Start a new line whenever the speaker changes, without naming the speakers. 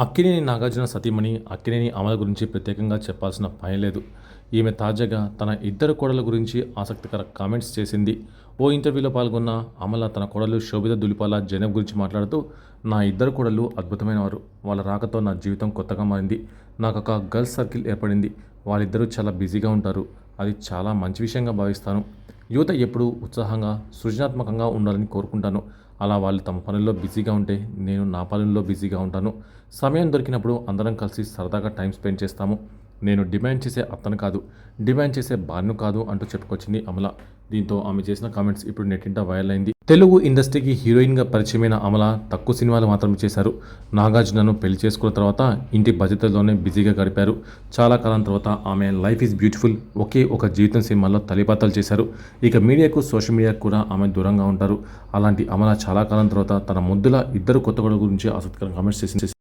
అక్కినేని నాగార్జున సతీమణి అక్కినేని అమల గురించి ప్రత్యేకంగా చెప్పాల్సిన పని లేదు. ఈమె తాజాగా తన ఇద్దరు కోడల గురించి ఆసక్తికర కామెంట్స్ చేసింది. ఓ ఇంటర్వ్యూలో పాల్గొన్న అమల తన కోడలు శోభిత దులిపాల జైనబ్ గురించి మాట్లాడుతూ నా ఇద్దరు కోడలు అద్భుతమైన వారు వాళ్ళ రాకతో నా జీవితం కొత్తగా మారింది. నాకు ఒక గర్ల్స్ సర్కిల్ ఏర్పడింది. వాళ్ళిద్దరూ చాలా బిజీగా ఉంటారు. అది చాలా మంచి విషయంగా భావిస్తాను. యువత ఎప్పుడూ ఉత్సాహంగా సృజనాత్మకంగా ఉండాలని కోరుకుంటాను. అలా వాళ్ళు తమ పనుల్లో బిజీగా ఉంటే నేను నా పనుల్లో బిజీగా ఉంటాను. సమయం దొరికినప్పుడు అందరం కలిసి సరదాగా టైం స్పెండ్ చేస్తాము. నేను డిమాండ్ చేసే అత్తను కాదు డిమాండ్ చేసే బార్ను కాదు అంటూ చెప్పుకొచ్చింది అమల. దీంతో ఆమె చేసిన కామెంట్స్ ఇప్పుడు నెట్టింట వైరల్ అయింది. తెలుగు ఇండస్ట్రీకి హీరోయిన్గా పరిచయమైన అమల తక్కువ సినిమాలు మాత్రమే చేశారు. నాగార్జునను పెళ్ళి చేసుకున్న తర్వాత ఇంటి బాధ్యతల్లోనే బిజీగా గడిపారు. చాలా కాలం తర్వాత ఆమె లైఫ్ ఈజ్ బ్యూటిఫుల్ ఒకే ఒక జీవితం సినిమాల్లో తలిపాతలు చేశారు. ఇక మీడియాకు సోషల్ మీడియాకు కూడా ఆమె దూరంగా ఉంటారు. అలాంటి అమల చాలా కాలం తర్వాత తన ముద్దుల ఇద్దరు కొత్త గురించి ఆసక్తికరంగా కామెంట్స్ చేసింది.